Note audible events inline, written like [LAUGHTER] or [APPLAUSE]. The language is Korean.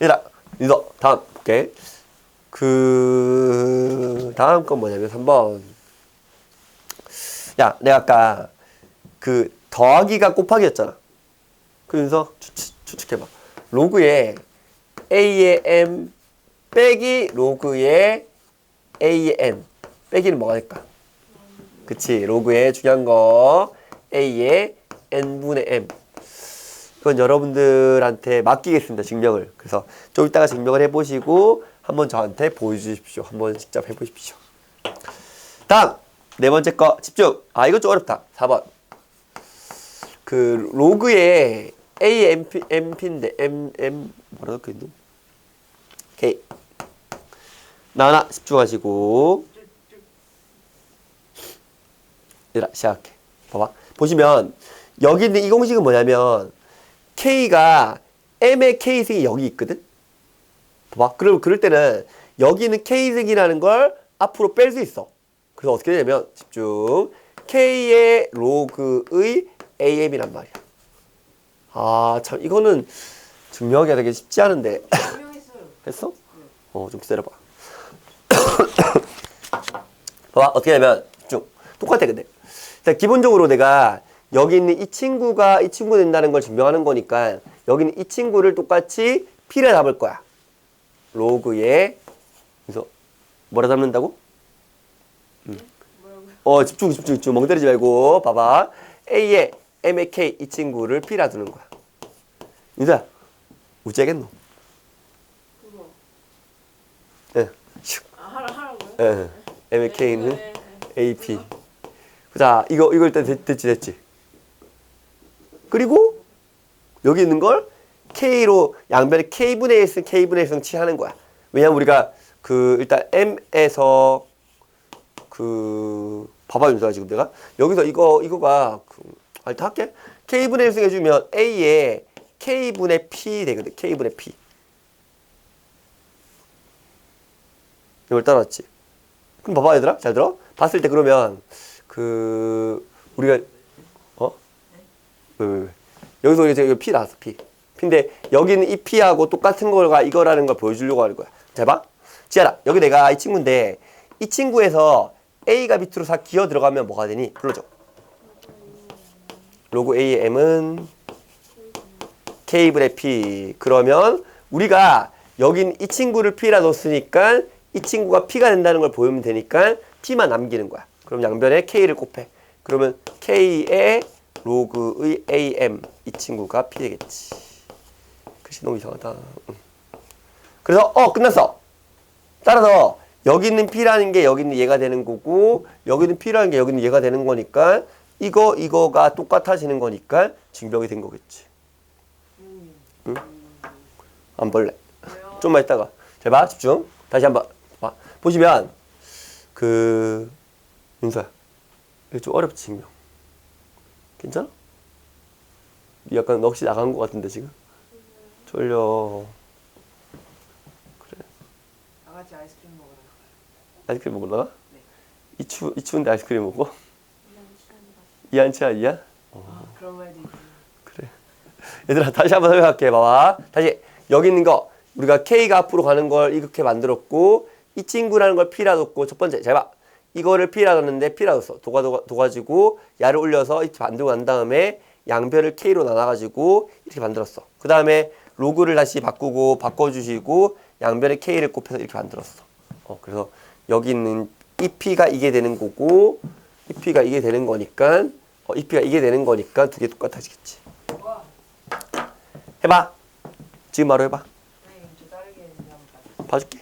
얘들아, 이거 다음 볼게. 그 다음 건 뭐냐면 3번. 야, 내가 아까 그 더하기가 곱하기였잖아. 그래서 추측, 추측해봐. 로그에 a의 m 빼기 로그의 a의 n 빼기는 뭐가 될까? 그치 로그의 중요한 거 a의 n분의 m 그건 여러분들한테 맡기겠습니다 증명을. 그래서 좀 이따가 증명을 해보시고 한번 저한테 보여주십시오. 한번 직접 해보십시오. 다음! 네 번째 거 집중! 아 이거 좀 어렵다. 4번. 그 로그에 a mp mp인데 m m 뭐라 적혀 있노? 오케이 나나 집중하시고. 얘들아 시작할게 봐봐. 보시면 여기 있는 이 공식은 뭐냐면 k가 m의 k승이 여기 있거든? 봐봐. 그럼 그럴 때는 여기 있는 k승이라는 걸 앞으로 뺄 수 있어. 그래서 어떻게 되냐면 집중. K의 로그의 am이란 말이야. 아 참. 이거는 증명하기가 되게 쉽지 않은데. 했어? 어, 좀 기다려봐. [COUGHS] 봐봐, 어떻게 하면, 좀, 똑같아, 근데. 자, 기본적으로 내가 여기 있는 이 친구가 이 친구 된다는 걸 증명하는 거니까 여기 있는 이 친구를 똑같이 P를 잡을 거야. 로그에, 그래서, 뭐라 잡는다고? 뭐라고요? 어, 집중, 집중, 집중. 멍 때리지 말고. 봐봐. A에 M의 K 이 친구를 P라 두는 거야. 유다, 우째겠노? 그거. 예. 슉. 아 하라 하라고요? 예. M의 K는 네, 네, 네. AP. 자, 이거 이거 일단 됐, 됐지 됐지. 그리고 여기 있는 걸 K로 양변에 K분의 1승 K분의 1승 취하는 거야. 왜냐면 우리가 그 일단 M에서 그 봐봐 윤서가 지금 내가 여기서 이거 이거가 그 아니 다 할게. K분의 1승 해주면 A에 K분의 P 되거든. K분의 P. 이걸 따라왔지. 그럼 봐봐 얘들아 잘 들어 봤을 때 그러면 그 우리가 어? 왜? 여기서 이제 피 나왔어 피 피인데 여기는 이 피하고 똑같은 거가 이거라는 걸 보여주려고 하는 거야 잘 봐. 지아라 여기 내가 이 친구인데 이 친구에서 A가 밑으로 싹 기어 들어가면 뭐가 되니? 불러줘 로그 A의 M은 K분의 P 그러면 우리가 여긴 이 친구를 P라 뒀으니까 이 친구가 P가 된다는 걸 보이면 되니까 P만 남기는 거야 그럼 양변에 K를 곱해 그러면 K의 로그의 AM 이 친구가 P 되겠지 글씨 너무 이상하다 응. 그래서 어 끝났어 따라서 여기 있는 P라는 게 여기 있는 얘가 되는 거고 여기 있는 P라는 게 여기 있는 얘가 되는 거니까 이거 이거가 똑같아지는 거니까 증명이 된 거겠지 안 볼래. 좀만 있다가. 잘 봐, 집중. 다시 한 번. 봐. 보시면, 그, 윤서야. 이거 좀 어렵지, 증명. 괜찮아? 약간 넋이 나간 것 같은데, 지금? 졸려. 그래. 다 같이 아이스크림 먹으러. 아이스크림 먹으러 나가? 네. 이, 추, 이 추운데 아이스크림 먹어? 이한치 아니야? 아 그런 말도 있지. 그래. 얘들아 다시 한번 설명할게. 봐봐. 다시 여기 있는 거 우리가 K가 앞으로 가는 걸 이렇게 만들었고 이 친구라는 걸 P라 뒀고 첫 번째 잘 봐. 이거를 P라 뒀는데 P라 뒀어. 도가 도가 둬가지고 야를 올려서 이렇게 만들고 난 다음에 양변을 K로 나눠가지고 이렇게 만들었어. 그 다음에 로그를 다시 바꾸고 바꿔주시고 양변에 K를 곱해서 이렇게 만들었어. 어, 그래서 여기 있는 이 P가 이게 되는 거고 이 P가 이게 되는 거니까 어, 이 P가 이게 되는 거니까 두 개 똑같아지겠지. 와. 해봐. 지금 바로 해봐. 봐주세요. 봐줄게.